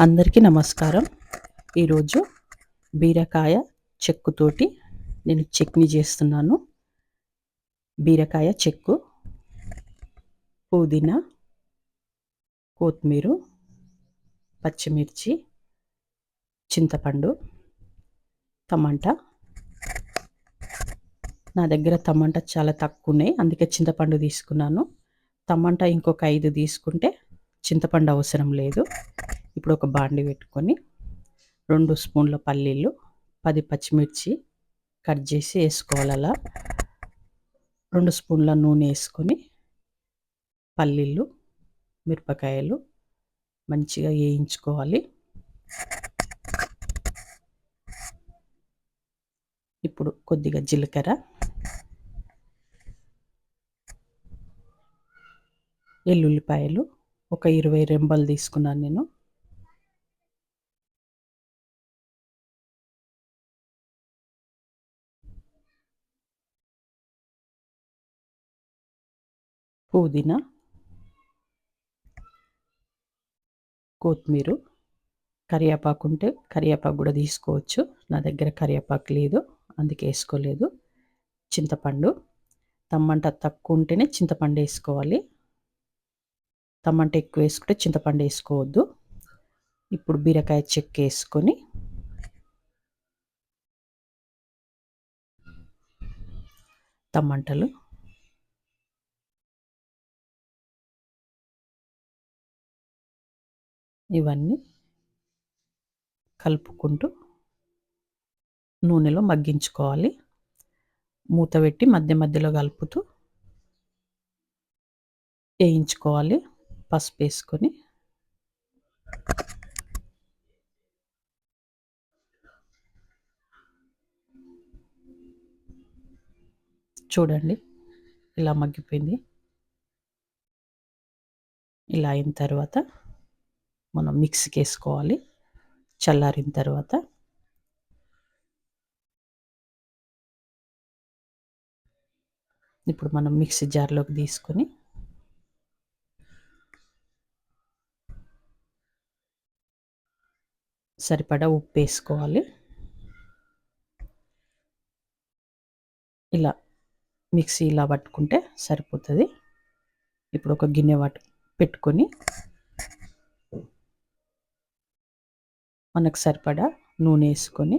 అందరికీ నమస్కారం. ఈరోజు బీరకాయ చెక్కుతోటి నేను చట్నీ చేస్తున్నాను. బీరకాయ చెక్కు పుదీనా కొత్తిమీర పచ్చిమిర్చి చింతపండు టమాటా. నా దగ్గర టమాటా చాలా తక్కువ ఉన్నాయి. అందుకే చింతపండు తీసుకున్నాను. టమాటా ఇంకొక ఐదు తీసుకుంటే చింతపండు అవసరం లేదు. ఇప్పుడు ఒక బాండి పెట్టుకొని రెండు స్పూన్ల పల్లీలు పది పచ్చిమిర్చి కట్ చేసి వేసుకోవాలి అలా. రెండు స్పూన్ల నూనె వేసుకొని పల్లీలు మిరపకాయలు మంచిగా వేయించుకోవాలి. ఇప్పుడు కొద్దిగా జీలకర్ర ఎల్లుల్లిపాయలు ఒక ఇరవై రెంబలు తీసుకున్నాను నేను. పుదీనా కొత్తిమీర కరివేపాకు ఉంటే కరివేపాకు కూడా తీసుకోవచ్చు. నా దగ్గర కరివేపాకు లేదు అందుకే వేసుకోలేదు. చింతపండు తమ్మంట తక్కువ ఉంటేనే చింతపండు వేసుకోవాలి. తమ్మంట ఎక్కువ వేసుకుంటే చింతపండు వేసుకోవద్దు. ఇప్పుడు బీరకాయ చెక్క వేసుకొని తమ్మంటలు ఇవన్నీ కలుపుకుంటూ నూనెలో మగ్గించుకోవాలి. మూత పెట్టి మధ్య మధ్యలో కలుపుతూ వేయించుకోవాలి. పసుపు వేసుకొని చూడండి ఇలా మగ్గిపోయింది. ఇలా అయిన తర్వాత మనం మిక్సీకి వేసుకోవాలి చల్లారిన తర్వాత ఇప్పుడు మనం మిక్సీ జార్లోకి తీసుకొని సరిపడా ఉప్పు వేసుకోవాలి. ఇలా మిక్సీ ఇలా పట్టుకుంటే సరిపోతుంది. ఇప్పుడు ఒక గిన్నె పట్టు పెట్టుకొని మనకు సరిపడా నూనె వేసుకొని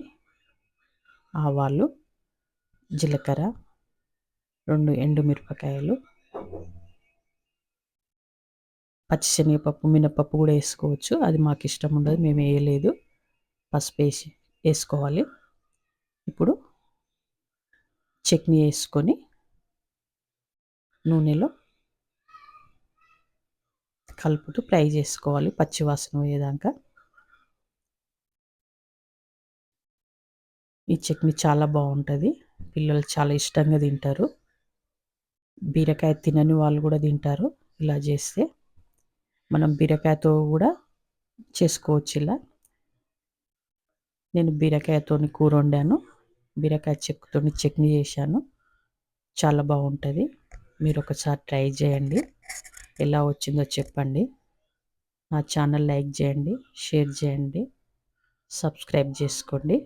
ఆవాలు జీలకర్ర రెండు ఎండుమిరపకాయలు పచ్చిశనగపప్పు మినపప్పు కూడా వేసుకోవచ్చు. అది మాకు ఇష్టం ఉండదు మేము వేయలేదు. పసుపు వేసి వేసుకోవాలి. ఇప్పుడు చట్నీ వేసుకొని నూనెలో కలుపుతూ ఫ్రై చేసుకోవాలి పచ్చివాసన పోయేదాకా. ఈ చట్నీ చాలా బాగుంటుంది. పిల్లలు చాలా ఇష్టంగా తింటారు. బీరకాయ తినని వాళ్ళు కూడా తింటారు ఇలా చేస్తే. మనం బీరకాయతో కూడా చేసుకోవచ్చు ఇలా. నేను బీరకాయతో కూర వండాను. బీరకాయ చెక్కుతో చట్నీ చేశాను. చాలా బాగుంటుంది. మీరు ఒకసారి ట్రై చేయండి. ఎలా వచ్చిందో చెప్పండి. నా ఛానల్ లైక్ చేయండి షేర్ చేయండి సబ్స్క్రైబ్ చేసుకోండి.